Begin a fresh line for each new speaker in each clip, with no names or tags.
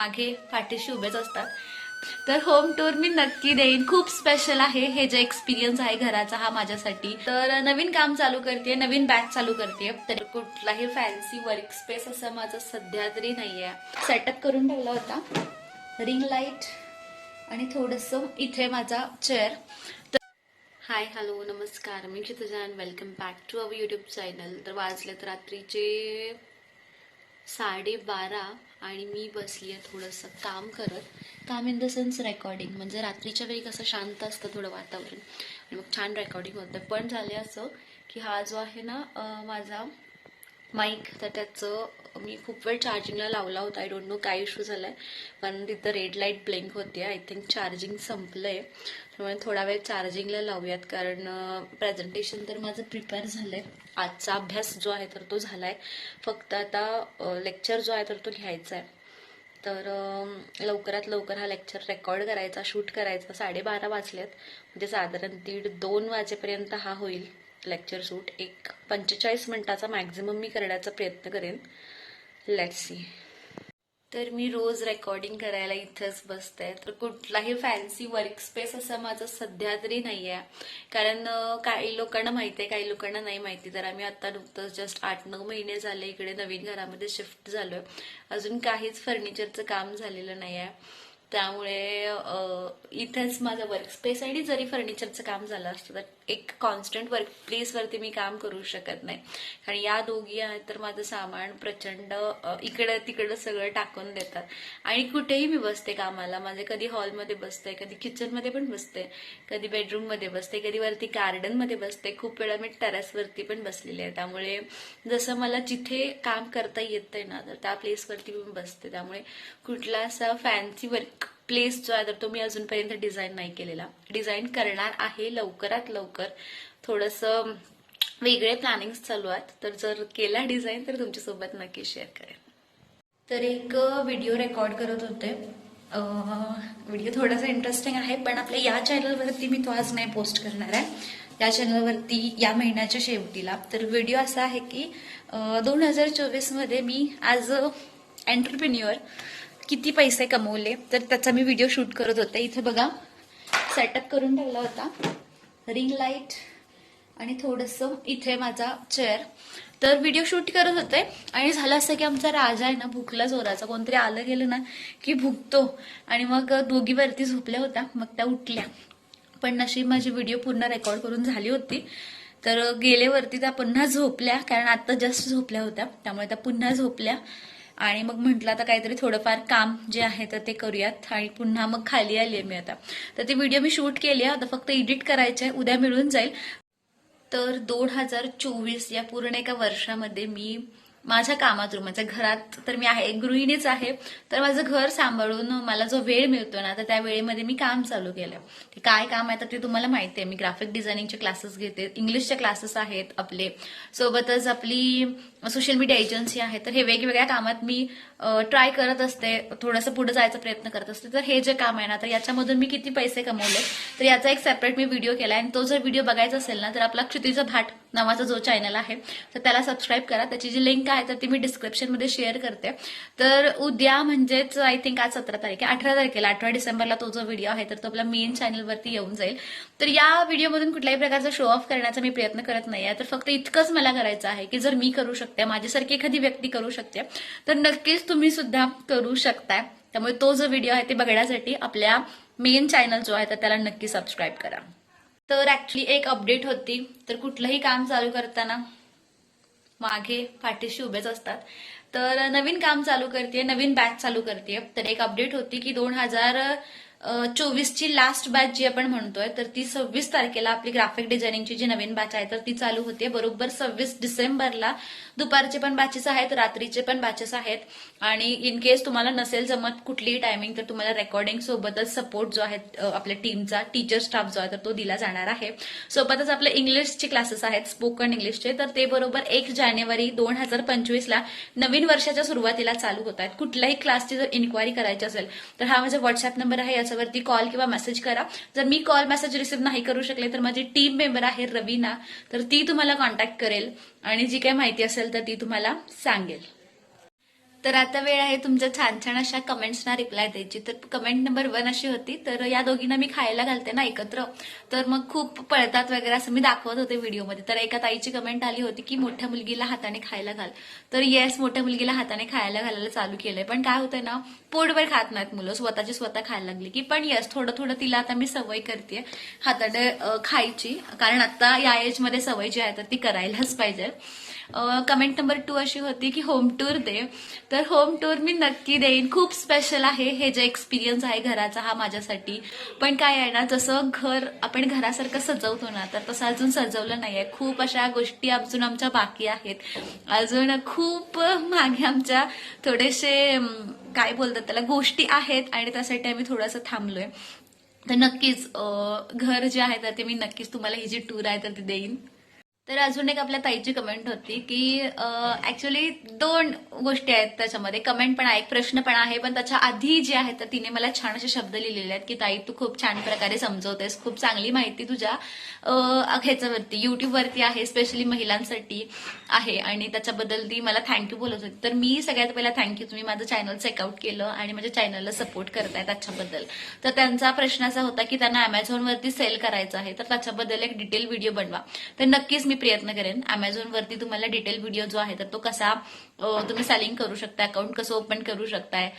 मागे पाठीशी उभेच असतात. तर होम टूर मी नक्की देईन. खूप स्पेशल आहे. हे जे एक्सपिरियन्स आहे घराचा हा माझ्यासाठी. तर नवीन काम चालू करते नवीन बॅच चालू करते तर कुठलाही फॅन्सी वर्क स्पेस असं माझं सध्या तरी नाहीये. सेटअप करून ठेवला होता. रिंग लाइट आणि थोडंसं इथे माझा चेअर हाय हॅलो नमस्कार. मी क्षितजान welcome back to our YouTube channel तर वाजलेत रात्रीचे साडेबारा आणि मी बसली आहे थोडंसं काम करत. काम इन द सेन्स रेकॉर्डिंग म्हणजे रात्रीच्या वेळी कसं शांत असतं थोडं वातावरण. आणि मग छान रेकॉर्डिंग होतं. पण झाले असं की हा जो आहे ना माझा माईक तर त्याचं मी खूप वेळ चार्जिंगला लावला होता. आय डोंट नो काय इश्यू झाला आहे पण तिथं रेड लाइट ब्लिंक होती. आय थिंक चार्जिंग संपलं आहे त्यामुळे थोडा वेळ चार्जिंगला लावूयात. कारण प्रेझेंटेशन तर माझं प्रिपेअर झालं आहे आजचा अभ्यास जो आहे तर तो झाला आहे फक्त आता लेक्चर जो आहे तर तो घ्यायचा आहे. तर लवकरात लवकर हा लेक्चर रेकॉर्ड करायचा शूट करायचा. साडेबारा वाजल्यात म्हणजे साधारण दीड दोन वाजेपर्यंत हा होईल. लेक्चर शूट एक पंचेचाळीस मिनिटाचा मॅक्झिमम मी करण्याचा प्रयत्न करेन. लेट सी तर मी रोज रेकॉर्डिंग करायला इथंच बसते. तर कुठलाही फॅन्सी वर्क स्पेस असं माझं सध्या तरी नाही आहे कारण काही लोकांना माहिती आहे काही लोकांना नाही माहिती. तर आम्ही आता नुकतंच जस्ट आठ नऊ महिने झाले. इकडे नवीन घरामध्ये शिफ्ट झालोय. अजून काहीच फर्निचरचं काम झालेलं नाही आहे त्यामुळे इथेच माझं वर्क स्पेस आणि जरी फर्निचरचं काम झालं असतं तर एक कॉन्स्टंट वर्क प्लेसवरती मी काम करू शकत नाही. कारण या दोघी आहेत तर माझं सामान प्रचंड इकडं तिकडं सगळं टाकून देतात. आणि कुठेही मी बसते कामाला. माझे कधी हॉलमध्ये बसते कधी किचनमध्ये पण बसते कधी बेडरूममध्ये बसते कधी वरती गार्डनमध्ये बसते. खूप वेळा मी टेरेसवरती पण बसलेली आहे. त्यामुळे जसं मला जिथे काम करता येतंय ना तर त्या प्लेसवरती मी बसते. त्यामुळे कुठला असा फॅन्सी वर्क प्लेस जो आहे तर तो मी अजूनपर्यंत डिझाईन नाही केलेला. डिझाईन करणार आहे लवकरात लवकर. थोडंसं वेगळे प्लॅनिंग चालू आहेत. तर जर केला डिझाईन तर तुमच्यासोबत नक्की शेअर करेन. तर एक व्हिडिओ रेकॉर्ड करत होते. व्हिडिओ थोडासा इंटरेस्टिंग आहे पण आपल्या या चॅनलवरती मी तो आज नाही पोस्ट करणार आहे. या चॅनलवरती या महिन्याच्या शेवटीला. तर व्हिडिओ असा आहे की दोन हजार चोवीसमध्ये मी ॲज अ एंटरप्रिन्युअर किती पैसे कमवले तर त्याचा मी व्हिडिओ शूट करत होते. इथे बघा सेटअप करून ठेवला होता. रिंग लाइट आणि थोडंसं इथे माझा चेअर तर व्हिडिओ शूट करत होते आणि झालं असं की आमचा राजा आहे ना भुकला जोराचा. कोणतरी आलं गेलं ना की भुकतो. आणि मग दोघीवरती झोपल्या होत्या. मग त्या उठल्या. पण नशीब माझी व्हिडिओ पूर्ण रेकॉर्ड करून झाली होती. तर गेलेवरती त्या पुन्हा झोपल्या. कारण आता जस्ट झोपल्या होत्या. त्यामुळे त्या पुन्हा झोपल्या. आणि मग म्हटलं आता काहीतरी थोडंफार काम जे आहे तर ते करूयात. आणि पुन्हा मग खाली आली आहे मी आता. तर ती व्हिडिओ मी शूट केली आहे. आता फक्त एडिट करायचे आहे. उद्या मिळून जाईल. तर दोन हजार चोवीस या पूर्ण एका वर्षामध्ये मी माझ्या कामातून माझ्या घरात तर मी आहे गृहिणीच आहे. तर माझं घर सांभाळून मला जो वेळ मिळतो ना तर त्या वेळेमध्ये मी काम चालू केलं. काय काम आहे तर ते तुम्हाला माहिती आहे. मी ग्राफिक डिझायनिंगचे क्लासेस घेते इंग्लिशचे क्लासेस आहेत आपले. सोबतच आपली सोशल मीडिया एजन्सी आहे. तर हे वेगवेगळ्या कामात मी ट्राय करत असते थोडंसं पुढे जायचा प्रयत्न करत असते. तर हे जे काम आहे ना तर याच्यामधून मी किती पैसे कमवले तर याचा एक सेपरेट मी व्हिडिओ केला आणि तो जर व्हिडिओ बघायचा असेल ना तर आपला क्षितिजा भाट नावाचा जो चॅनल आहे तर त्याला सबस्क्राईब करा. त्याची जी लिंक आहे तर ती मी डिस्क्रिप्शनमध्ये शेअर करते. तर उद्या म्हणजेच आय थिंक आज सतरा तारीख आहे अठरा तारखेला अठरा डिसेंबरला तो जो व्हिडिओ आहे तर तो आपला मेन चॅनलवरती येऊन जाईल. तर या व्हिडिओमधून कुठल्याही प्रकारचा शो ऑफ करण्याचा मी प्रयत्न करत नाही आहे. तर फक्त इतकंच मला करायचं आहे की जर मी करू शकते माझ्यासारखी एखादी व्यक्ती करू शकते तर नक्कीच तुम्ही सुद्धा करू शकताय. त्यामुळे तो जो व्हिडिओ आहे ते बघण्यासाठी आपल्या मेन चॅनल जो आहे तर त्याला नक्की सबस्क्राईब करा. तर ऍक्च्युली एक अपडेट होती. तर कुठलंही काम चालू करताना मागे पाठीशी उभेच असतात. तर नवीन काम चालू करते नवीन बॅच चालू करते तर एक अपडेट होती की दोन हजार चोवीसची लास्ट बॅच जी आपण म्हणतोय तर ती सव्वीस तारखेला आपली ग्राफिक डिझायनिंगची जी नवीन बॅच आहे तर ती चालू होते. बरोबर सव्वीस डिसेंबरला दुपारचे पण बॅचेस आहेत रात्रीचे पण बॅचेस आहेत. आणि इन केस तुम्हाला नसेल जमत कुठलीही टायमिंग तर तुम्हाला रेकॉर्डिंग सोबतच सपोर्ट जो आहे आपल्या टीमचा टीचर स्टाफ जो आहे तर तो दिला जाणार आहे. सोबतच आपले इंग्लिशचे क्लासेस आहेत स्पोकन इंग्लिशचे तर ते बरोबर एक जानेवारी दोन हजार पंचवीसला नवीन वर्षाच्या सुरुवातीला चालू होत आहेत. कुठल्याही क्लासची जर इन्क्वायरी करायची असेल तर हा माझा व्हॉट्सअप नंबर आहे याच्यावरती कॉल किंवा मेसेज करा. जर मी कॉल मेसेज रिसीव्ह नाही करू शकले तर माझी टीम मेंबर आहे रवीना. तर ती तुम्हाला कॉन्टॅक्ट करेल आणि जी काही माहिती असेल तर ती तुम्हाला सांगेल. तर आता वेळ आहे तुमच्या छान छान अशा कमेंट्सना रिप्लाय द्यायची. तर कमेंट नंबर वन अशी होती तर या दोघींना मी खायला घालते ना एकत्र. तर मग खूप पळतात वगैरे असं मी दाखवत होते व्हिडिओमध्ये. तर एका ताईची कमेंट आली होती की मोठ्या मुलगीला हाताने खायला घाल. तर येस मोठ्या मुलगीला हाताने खायला घालायला चालू केलंय. पण काय होतंय ना पोटभर खात नाहीत मुलं. स्वतःची स्वतः खायला लागली की पण येस थोडं थोडं तिला आता मी सवय करते हाताने खायची. कारण आता या एजमध्ये सवय जी आहे तर ती करायलाच पाहिजे. कमेंट नंबर टू अशी होती की होम टूर दे. तर होम टूर मी नक्की देईन. खूप स्पेशल आहे. हे जे एक्सपिरियन्स आहे घराचा हा माझ्यासाठी. पण काय आहे ना जसं घर आपण घरासारखं सजवतो ना तर तसं अजून सजवलं नाही आहे खूप अशा गोष्टी अजून आमच्या बाकी आहेत. अजून खूप मागे आमच्या थोडेसे काय बोलतात त्याला गोष्टी आहेत आणि त्यासाठी आम्ही थोडंसं थांबलोय. तर नक्कीच घर जे आहे तर ते मी नक्कीच तुम्हाला ही जी टूर आहे तर ती देईन. तर अजून एक आपल्या ताईची कमेंट होती की ऍक्च्युली दोन गोष्टी आहेत त्याच्यामध्ये. कमेंट पण आहे एक प्रश्न पण आहे पण त्याच्या आधी जे आहे तर तिने मला छान असे शब्द लिहिलेले आहेत की ताई तू खूप छान प्रकारे समजवतेस खूप चांगली माहिती तुझ्या ह्याच्यावरती युट्यूबवरती आहे स्पेशली महिलांसाठी आहे. आणि त्याच्याबद्दल ती मला थँक्यू बोलत होती. तर मी सगळ्यात पहिला थँक्यू तुम्ही माझं चॅनल चेकआउट केलं आणि माझ्या चॅनलला सपोर्ट करताय त्याच्याबद्दल. तर त्यांचा प्रश्न असा होता की त्यांना अमेझॉनवरती सेल करायचं आहे तर त्याच्याबद्दल एक डिटेल व्हिडिओ बनवा. तर नक्कीच मी प्रयत्न करेन. अमेझॉनवरती तुम्हाला डिटेल व्हिडिओ जो आहे तर तो कसा तुम्ही सेलिंग करू शकता अकाउंट कसं ओपन करू शकताय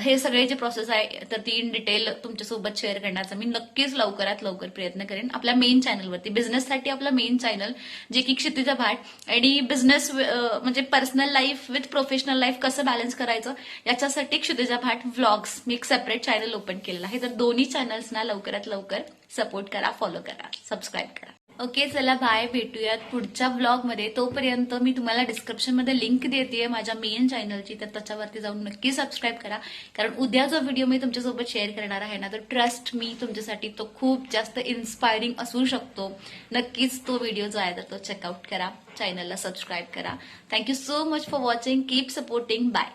हे सगळे जे प्रोसेस आहे तर ती इन डिटेल तुमच्यासोबत शेअर करण्याचा मी नक्कीच लवकरात लवकर प्रयत्न करेन. आपल्या मेन चॅनलवरती बिझनेससाठी आपलं मेन चॅनल जे की क्षितिजा भाट आणि बिझनेस म्हणजे personal life with professional life कसं बॅलन्स करायचं याच्यासाठी क्षितिजा भाट व्लॉग्स मी एक सेपरेट चॅनल ओपन केलेलं आहे. तर दोन्ही चॅनल्सना लवकरात लवकर सपोर्ट करा फॉलो करा सबस्क्राईब करा. ओके चला बाय भेटूयात पुढच्या ब्लॉगमध्ये तोपर्यंत मी तुम्हाला डिस्क्रिप्शनमध्ये लिंक देते माझ्या मेन चॅनलची तर त्याच्यावरती जाऊन नक्की सबस्क्राईब करा. कारण उद्या जो व्हिडिओ मी तुमच्यासोबत शेअर करणार आहे ना तर ट्रस्ट मी तुमच्यासाठी तो खूप जास्त इन्स्पायरिंग असू शकतो. नक्कीच तो व्हिडिओ जो आहे तर तो चेकआउट करा. चॅनलला सबस्क्राईब करा. Thank you so much for watching keep supporting bye